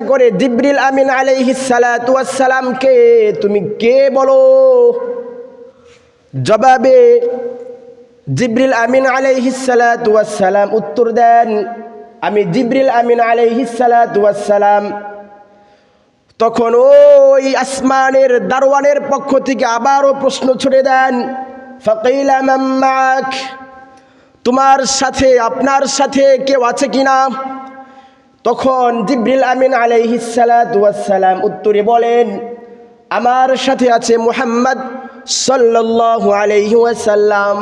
করে জিব্রিল আমিন আলাইহিসালামকে তুমি কে বলো? জবাবে জিব্রিল আমিন আলাইহিসালাম উত্তর দেন, আমি জিব্রিল আমিন আলাইহিসালাম তখন ওই আসমানের দারওয়ানের পক্ষ থেকে আবারও প্রশ্ন ছুড়ে দেন, ফকিলা মাম্মাক তোমার সাথে, আপনার সাথে কেউ আছে কিনা? তখন জিব্রিল আমিন আলাইহিসালাম উত্তরে বলেন, আমার সাথে আছে মুহাম্মদ সাল্লাল্লাহু আলাইহি ওয়াসাল্লাম।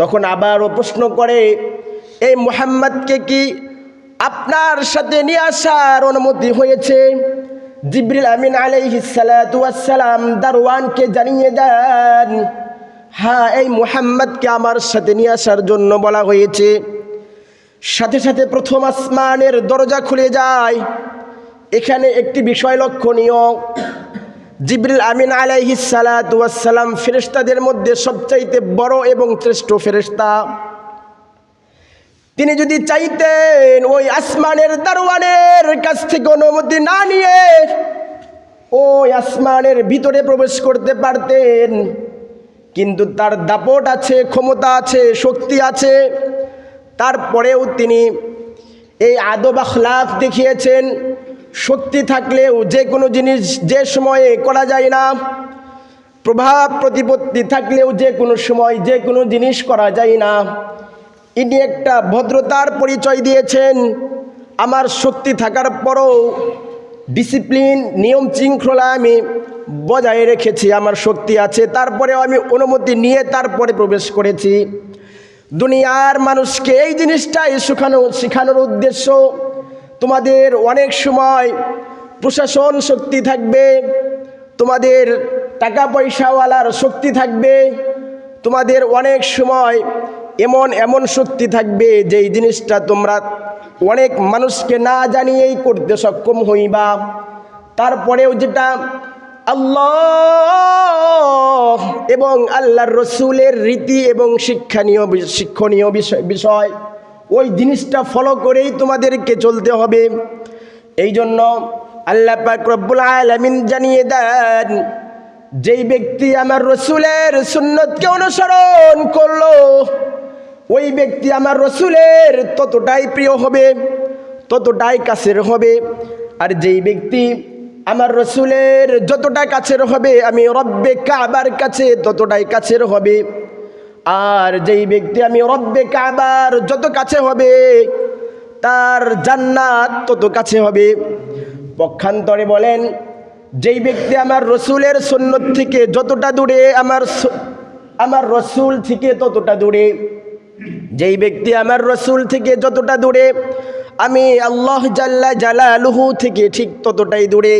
তখন আবারও প্রশ্ন করে, এই মুহাম্মদকে কি আপনার সাথে নিয়ে আসার অনুমতি হয়েছে? জিব্রিল আমিন আলাইহিসালাম দারওয়ানকে জানিয়ে দেন হ্যাঁ এই মুহাম্মদকে আমার সাথে নিয়ে আসার জন্য বলা হয়েছে। সাথে সাথে প্রথম আসমানের দরজা খুলে যায়। এখানে একটি বিষয় লক্ষণীয়। জিবরিল আমিন আলাইহি সালাম ফেরেশতাদের মধ্যে সবচাইতে বড় এবং শ্রেষ্ঠ ফেরেশতা। তিনি যদি চাইতেন ওই আসমানের দারোয়ানের কাছ থেকে অনুমতি না নিয়ে ওই আসমানের ভিতরে প্রবেশ করতে পারতেন। কিন্তু তার দাপট আছে, ক্ষমতা আছে, শক্তি আছে। তারপরেও তিনি এই আদব আখলাক দেখিয়েছেন শক্তি থাকলেও যে কোনো জিনিস যে সময়ে করা যায় না, প্রভাব প্রতিপত্তি থাকলেও যে কোনো সময় যে কোনো জিনিস করা যায় না। ইনি একটা ভদ্রতার পরিচয় দিয়েছেন, আমার শক্তি থাকার পরও ডিসিপ্লিন, নিয়ম শৃঙ্খলা আমি বজায় রেখেছি, আমার শক্তি আছে, তারপরেও আমি অনুমতি নিয়ে তারপরে প্রবেশ করেছি। দুনিয়ার মানুষকে এই জিনিসটাই শেখানো, শেখানোর উদ্দেশ্য। তোমাদের অনেক সময় প্রশাসন শক্তি থাকবে, তোমাদের টাকা পয়সাওয়ালার শক্তি থাকবে, তোমাদের অনেক সময় এমন এমন শক্তি থাকবে যেই জিনিসটা তোমরা অনেক মানুষকে না জানিয়েই করতে সক্ষম হইবা। তারপরেও যেটা আল্লাহ এবং আল্লাহর রসুলের রীতি এবং শিক্ষণীয় শিক্ষণীয় বিষয় বিষয়। ওই জিনিসটা ফলো করেই তোমাদেরকে চলতে হবে। এই জন্য আল্লাহ পাক আলমিন জানিয়ে দেন, যেই ব্যক্তি আমার রসুলের সুন্নতকে অনুসরণ করল, ওই ব্যক্তি আমার রসুলের ততটাই প্রিয় হবে, ততটাই কাছের হবে। আর যেই ব্যক্তি আমার রসুলের যতটা কাছের হবে, আমি রব্বে কাবার কাছে ততটাই কাছের হবে। আর যেই ব্যক্তি আমি রব্বে কাবার যত কাছে হবে, তার জান্নাত তত কাছে হবে। পক্ষান্তরে বলেন, যেই ব্যক্তি আমার রসুলের সন্ন্যত থেকে যতটা দূরে, আমার আমার রসুল থেকে ততটা দূরে। যেই ব্যক্তি আমার রসুল থেকে যতটা দূরে আমি আল্লাহ জাল্লা জালালুহু থেকে ঠিক ততটাই দূরে।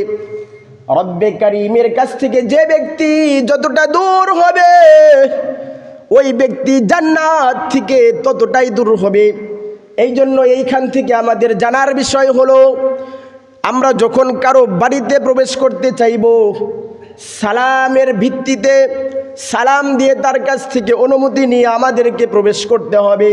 রব্বে কারিমের কাছ থেকে যে ব্যক্তি যতটা দূর হবে, ওই ব্যক্তি জান্নাত থেকে ততটাই দূর হবে। এই জন্য এইখান থেকে আমাদের জানার বিষয় হলো, আমরা যখন কারও বাড়িতে প্রবেশ করতে চাইব, সালামের ভিত্তিতে সালাম দিয়ে তার কাছ থেকে অনুমতি নিয়ে আমাদেরকে প্রবেশ করতে হবে।